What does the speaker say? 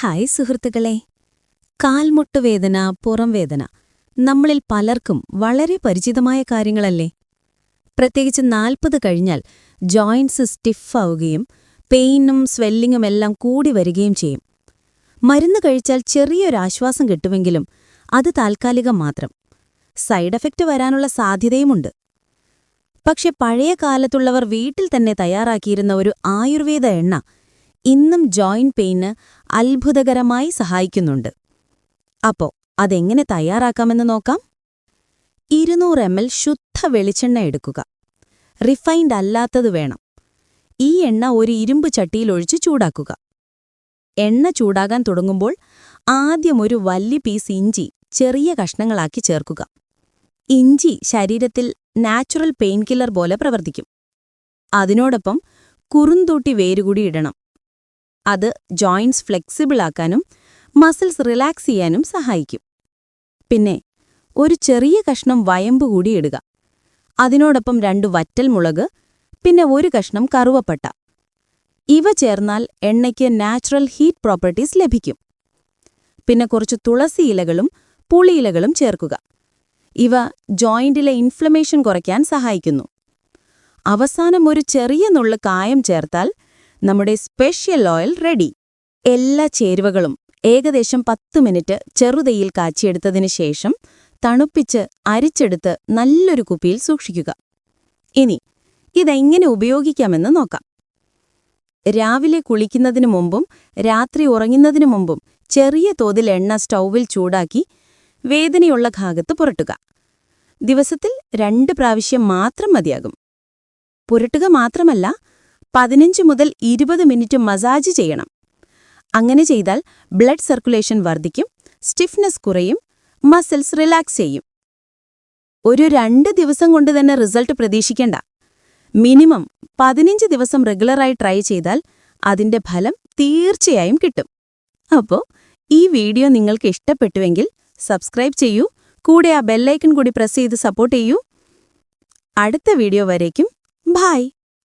Hi സുഹൃത്തുക്കളെ. കാൽമുട്ടുവേദന പുറംവേദന. നമ്മളിൽ പലർക്കും വളരെ പരിചിതമായ കാര്യങ്ങളല്ലേ? പ്രത്യേകിച്ച് നാൽപ്പത് കഴിഞ്ഞാൽ ജോയിൻസ് സ്റ്റിഫാവുകയും പെയിനും സ്വെല്ലിങ്ങും എല്ലാം കൂടി വരികയും ചെയ്യും. മരുന്ന് കഴിച്ചാൽ ചെറിയൊരാശ്വാസം കിട്ടുമെങ്കിലും അത് താൽക്കാലികം മാത്രം. സൈഡ് എഫക്റ്റ് വരാനുള്ള സാധ്യതയുമുണ്ട്. പക്ഷെ പഴയ കാലത്തുള്ളവർ വീട്ടിൽ തന്നെ തയ്യാറാക്കിയിരുന്ന ഒരു ആയുർവേദ എണ്ണ ഇന്നും ജോയിന്റ് പെയിന് അത്ഭുതകരമായി സഹായിക്കുന്നുണ്ട്. അപ്പോ അതെങ്ങനെ തയ്യാറാക്കാമെന്ന് നോക്കാം? ഇരുന്നൂറ് എം എൽ ശുദ്ധ വെളിച്ചെണ്ണ എടുക്കുക. റിഫൈൻഡ് അല്ലാത്തത് വേണം. ഈ എണ്ണ ഒരു ഇരുമ്പ് ചട്ടിയിലൊഴിച്ച് ചൂടാക്കുക. എണ്ണ ചൂടാകാൻ തുടങ്ങുമ്പോൾ ആദ്യം ഒരു വല്യ പീസ് ഇഞ്ചി ചെറിയ കഷ്ണങ്ങളാക്കി ചേർക്കുക. ഇഞ്ചി ശരീരത്തിൽ നാച്ചുറൽ പെയിൻ കില്ലർ പോലെ പ്രവർത്തിക്കും. അതിനോടൊപ്പം കുറുന്തൂട്ടി വേരുകൂടി ഇടണം. അത് ജോയിൻസ് ഫ്ലെക്സിബിൾ ആക്കാനും മസിൽസ് റിലാക്സ് ചെയ്യാനും സഹായിക്കും. പിന്നെ ഒരു ചെറിയ കഷ്ണം വയമ്പ് കൂടി ഇടുക. അതിനോടൊപ്പം രണ്ട് വറ്റൽമുളക് പിന്നെ ഒരു കഷ്ണം കറുവപ്പട്ട. ഇവ ചേർന്നാൽ എണ്ണയ്ക്ക് നാച്ചുറൽ ഹീറ്റ് പ്രോപ്പർട്ടീസ് ലഭിക്കും. പിന്നെ കുറച്ച് തുളസി ഇലകളും പുളിയിലകളും ചേർക്കുക. ഇവ ജോയിന്റിലെ ഇൻഫ്ലമേഷൻ കുറയ്ക്കാൻ സഹായിക്കുന്നു. അവസാനം ഒരു ചെറിയ നുള്ളു കായം ചേർത്താൽ നമ്മുടെ സ്പെഷ്യൽ ഓയിൽ റെഡി. എല്ലാ ചേരുവകളും ഏകദേശം പത്ത് മിനിറ്റ് ചെറുതയിൽ കാച്ചിയെടുത്തതിന് ശേഷം തണുപ്പിച്ച് അരിച്ചെടുത്ത് നല്ലൊരു കുപ്പിയിൽ സൂക്ഷിക്കുക. ഇനി ഇതെങ്ങനെ ഉപയോഗിക്കാമെന്ന് നോക്കാം. രാവിലെ കുളിക്കുന്നതിനു മുമ്പും രാത്രി ഉറങ്ങുന്നതിനു മുമ്പും ചെറിയ തോതിൽ എണ്ണ സ്റ്റൗവിൽ ചൂടാക്കി വേദനയുള്ള ഭാഗത്ത് പുരട്ടുക. ദിവസത്തിൽ രണ്ട് പ്രാവശ്യം മാത്രം മതിയാകും. പുരട്ടുക മാത്രമല്ല പതിനഞ്ച് മുതൽ ഇരുപത് മിനിറ്റ് മസാജ് ചെയ്യണം. അങ്ങനെ ചെയ്താൽ ബ്ലഡ് സർക്കുലേഷൻ വർദ്ധിക്കും സ്റ്റിഫ്നെസ് കുറയും മസിൽസ് റിലാക്സ് ചെയ്യും. ഒരു രണ്ട് ദിവസം കൊണ്ട് തന്നെ റിസൾട്ട് പ്രതീക്ഷിക്കേണ്ട. മിനിമം പതിനഞ്ച് ദിവസം റെഗുലറായി ട്രൈ ചെയ്താൽ അതിന്റെ ഫലം തീർച്ചയായും കിട്ടും. അപ്പോൾ ഈ വീഡിയോ നിങ്ങൾക്ക് ഇഷ്ടപ്പെട്ടുവെങ്കിൽ സബ്സ്ക്രൈബ് ചെയ്യൂ കൂടെ ആ ബെല്ലൈക്കൺ കൂടി പ്രസ് ചെയ്ത് സപ്പോർട്ട് ചെയ്യൂ. അടുത്ത വീഡിയോ വരേക്കും. ബായ്